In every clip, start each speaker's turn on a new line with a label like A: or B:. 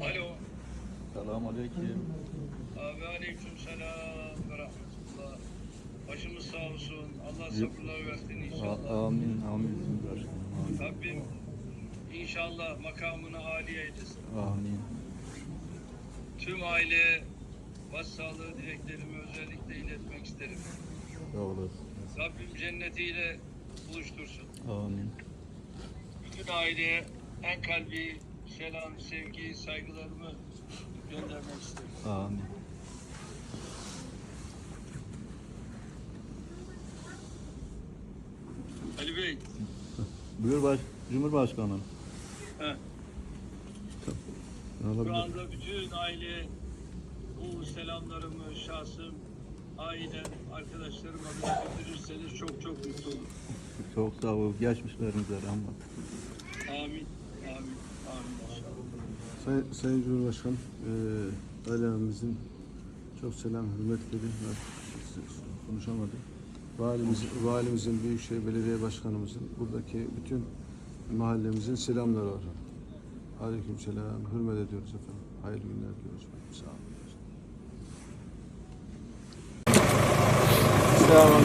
A: Alo.
B: Selamun Aleyküm.
A: Abi aleyküm selam ve rahmetullah. Başımız sağ olsun. Allah sabırlar versin inşallah.
B: A- Amin, Amin.
A: Rabbim inşallah makamını âli eylesin.
B: Amin.
A: Tüm aile başsağlığı dileklerimi özellikle iletmek isterim.
B: Sağ olasın.
A: Rabbim cennetiyle buluştursun. Bütün aileye en kalbi selam, sevgi, saygılarımı göndermek isterim.
B: Amin.
A: Ali Bey,
B: Buyur baş, Cumhurbaşkanım.
A: heh, şu anda bütün aile bu selamlarımı şahsım, ailem, arkadaşlarım adına götürürseniz çok çok mutlu olurum.
B: Çok sağ ol. Geçmişlerimize rahmet.
A: İnşallah.
C: Sayın, Cumhurbaşkanım, eee ailemizin çok selam, hürmetleri var. Konuşamadım. Valimiz, valimizin, Büyükşehir Belediye Başkanımızın, buradaki bütün mahallemizin selamları var. Aleyküm selam, hürmet ediyoruz efendim. Hayırlı günler diliyoruz. Sağ olun.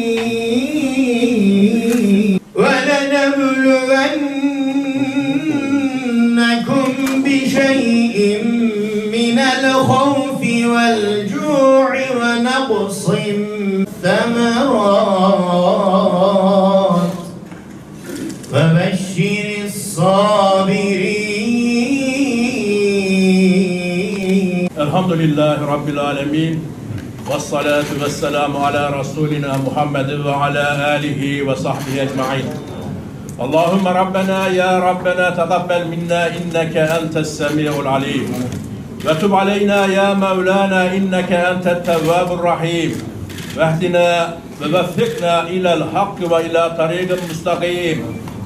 D: والجوع ونقص الثمرات فبشر الصابرين
E: الحمد لله رب العالمين والصلاة والسلام على رسولنا محمد وعلى آله وصحبه أجمعين اللهم ربنا يا ربنا تقبل منا إنك أنت السميع العليم وتب علينا يا مولانا إنك أنت التواب الرحيم واهدنا ووفقنا إلى الحق وإلى طريق مستقيم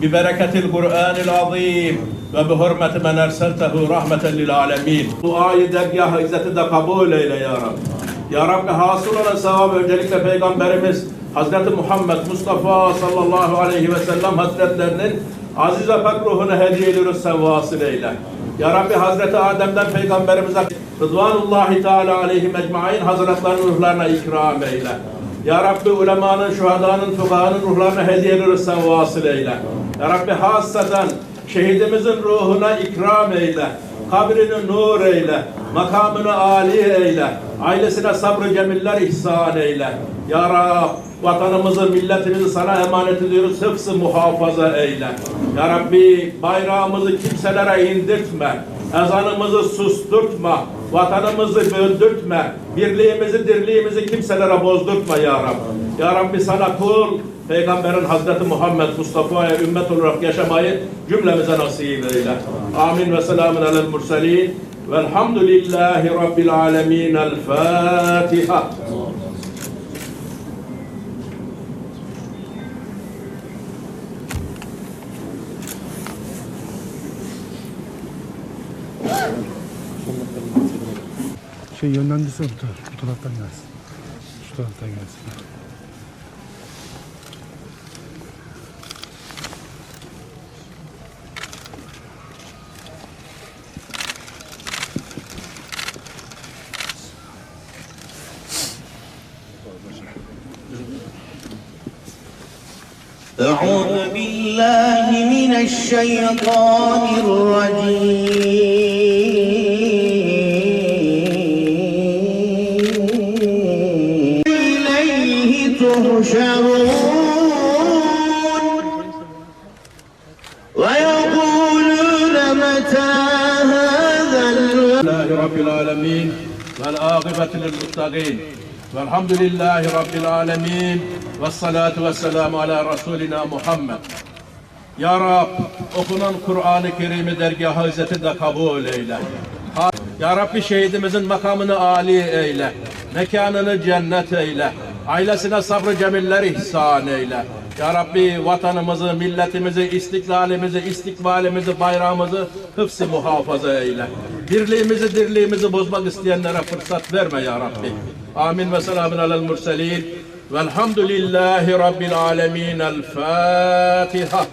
E: ببركة القرآن العظيم وبحرمة من أرسلته رحمة للعالمين Duayı dergah izzeti de kabul eyle ya Rabbi. Ya Rabbi hasıl olan sevabı öncelikle Peygamberimiz Hazreti Muhammed Mustafa sallallahu aleyhi ve sellem Hazretlerinin aziz ve pak ruhunu hediye ediyoruz sen vasıl eyle. Ya Rabbi Hazreti Adem'den Peygamberimize Rıdvanullahi Teala aleyhim ecmain Hazretlerinin ruhlarına ikram eyle. Ya Rabbi ulemanın, şuhadanın, fukahanın ruhlarına hediye ediyoruz sen vasıl eyle. Ya Rabbi hassaten şehidimizin ruhuna ikram eyle. Kabrini nur eyle. Makamını âli eyle. Ailesine sabrı cemiller ihsan eyle. Ya Rab vatanımızı, milletimizi sana emanet ediyoruz. Hıfzı muhafaza eyle. Ya Rabbi bayrağımızı kimselere indirtme. Ezanımızı susturtma. Vatanımızı böldürtme. Birliğimizi, dirliğimizi kimselere bozdurtma ya Rabbi. Ya Rabbi sana kul, Peygamberin Hazreti Muhammed Mustafa'ya ümmet olarak yaşamayı cümlemize nasip eyle. Amin ve selamun alel murselin. Velhamdülillahi Rabbil alemin. El Fatiha.
C: Şey yönlendirse bu, taraf, bu taraftan gelsin. Şu taraftan gelsin.
D: أعوذ بالله من الشيطان الرجيم ويقولون متى هذا الوعد
E: لله رب العالمين والعاقبة للمتقين Velhamdülillahi Rabbil alemin. Ve salatu ve selamu ala Resulina Muhammed. Ya Rab, okunan Kur'an-ı Kerim'i dergah izzeti de kabul eyle. Ha- Ya Rabbi şehidimizin makamını âli eyle. Mekanını cennet eyle. Ailesine sabrı cemiller ihsan eyle. Ya Rabbi vatanımızı, milletimizi, istiklalimizi, istikbalimizi, bayrağımızı hıfzı muhafaza eyle. Birliğimizi, dirliğimizi bozmak isteyenlere fırsat verme ya Rabbi. Amin ve selamun alel murselin. Velhamdülillahi Rabbil alemin. El Fatiha.